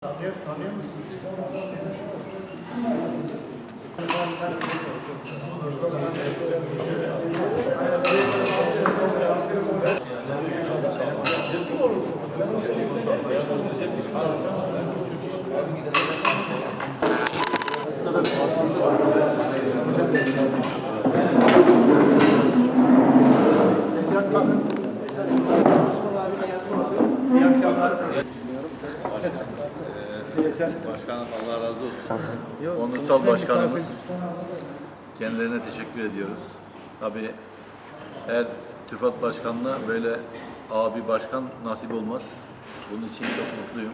Tanıyor, tanıyor musun? İyi akşamlar. Başkanım Allah razı olsun. Onursal başkanımız. Kendilerine teşekkür ediyoruz. Tabii her TÜFAD başkanına böyle abi başkan nasip olmaz. Bunun için çok mutluyum.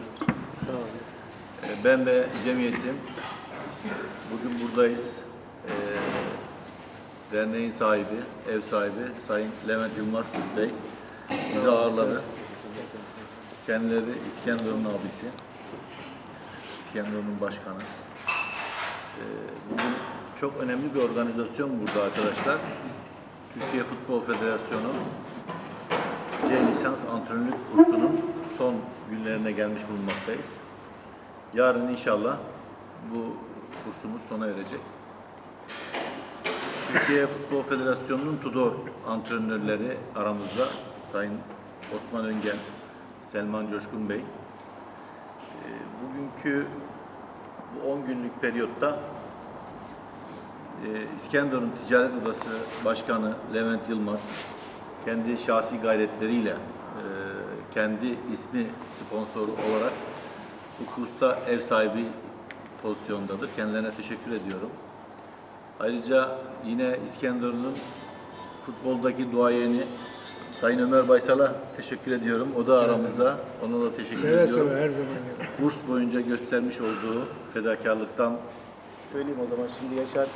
Ee, Ben ve cemiyetim bugün buradayız. Ee, Derneğin sahibi, ev sahibi Sayın Levent Yılmaz Bey bizi ağırladı. Kendileri İskenderun abisi. İskenderun'un başkanı. Ee, bugün çok önemli bir organizasyon burada arkadaşlar. Türkiye Futbol Federasyonu C lisans antrenörlük kursunun son günlerine gelmiş bulunmaktayız. Yarın inşallah bu kursumuz sona erecek. Türkiye Futbol Federasyonu'nun Tudor antrenörleri aramızda Sayın Osman Öngen, Selman Coşkun Bey. Bugünkü bu 10 günlük periyotta e, İskenderun Ticaret Odası Başkanı Levent Yılmaz kendi şahsi gayretleriyle e, kendi ismi sponsoru olarak bu kursta ev sahibi pozisyondadır. Kendilerine teşekkür ediyorum. Ayrıca yine İskenderun'un futboldaki duayeni Sayın Ömer Baysal'a teşekkür ediyorum. O da aramızda. Ona da teşekkür Seve ediyorum. seve her zaman. ya. Kurs boyunca göstermiş olduğu fedakarlıktan Söyleyeyim o zaman şimdi Yaşar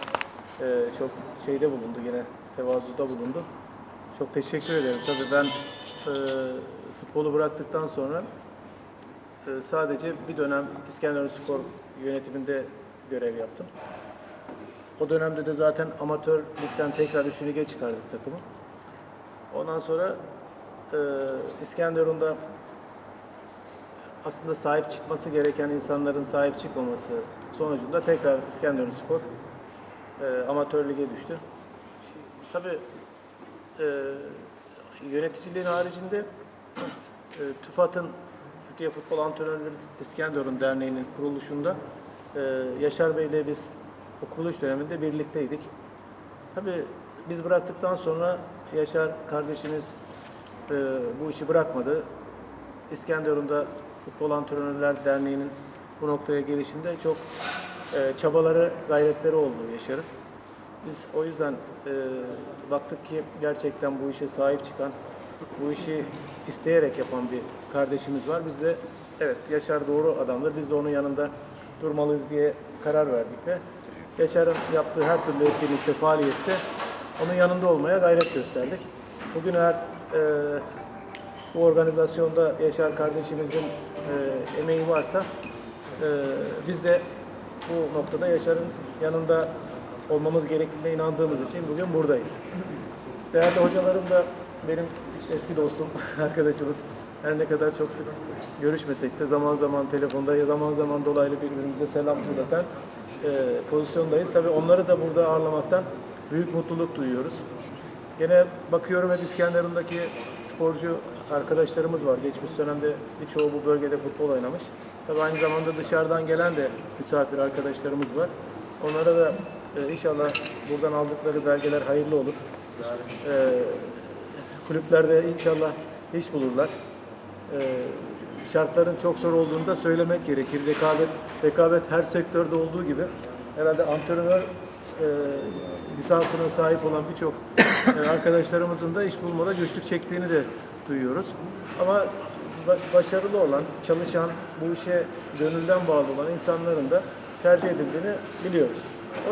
e, çok şeyde bulundu yine tevazuda bulundu. Çok teşekkür ederim. Tabii ben e, futbolu bıraktıktan sonra e, sadece bir dönem İskenderun Spor yönetiminde görev yaptım. O dönemde de zaten amatör ligden tekrar 3. lige çıkardık takımı. Ondan sonra e, İskenderun'da aslında sahip çıkması gereken insanların sahip çıkmaması sonucunda tekrar İskenderun Spor e, amatör lige düştü. Tabii e, yöneticiliğin haricinde e, TÜFAD'ın Türkiye Futbol Antrenörleri İskenderun Derneği'nin kuruluşunda e, Yaşar Bey ile biz o kuruluş döneminde birlikteydik. Tabii biz bıraktıktan sonra Yaşar kardeşimiz e, bu işi bırakmadı. İskenderun'da Futbol Antrenörler Derneği'nin bu noktaya gelişinde çok e, çabaları, gayretleri oldu Yaşar'ın. Biz o yüzden e, baktık ki gerçekten bu işe sahip çıkan, bu işi isteyerek yapan bir kardeşimiz var. Biz de evet Yaşar doğru adamdır. Biz de onun yanında durmalıyız diye karar verdik ve Yaşar'ın yaptığı her türlü etkinlikte, faaliyette onun yanında olmaya gayret gösterdik. Bugün eğer e, bu organizasyonda Yaşar kardeşimizin e, emeği varsa e, biz de bu noktada Yaşar'ın yanında olmamız gerektiğine inandığımız için bugün buradayız. Değerli hocalarım da benim eski dostum, arkadaşımız. Her ne kadar çok sık görüşmesek de zaman zaman telefonda ya zaman zaman dolaylı birbirimize selam fırlatan e, pozisyondayız. Tabii onları da burada ağırlamaktan büyük mutluluk duyuyoruz. Gene bakıyorum hep İskenderun'daki sporcu arkadaşlarımız var. Geçmiş dönemde birçoğu bu bölgede futbol oynamış. Tabii aynı zamanda dışarıdan gelen de misafir arkadaşlarımız var. Onlara da e, inşallah buradan aldıkları belgeler hayırlı olur. E, kulüplerde inşallah iş bulurlar. E, şartların çok zor olduğunu da söylemek gerekir. Rekabet, rekabet her sektörde olduğu gibi herhalde antrenör e, lisansına sahip olan birçok e, arkadaşlarımızın da iş bulmada güçlük çektiğini de duyuyoruz. Ama ba- başarılı olan, çalışan, bu işe gönülden bağlı olan insanların da tercih edildiğini biliyoruz. O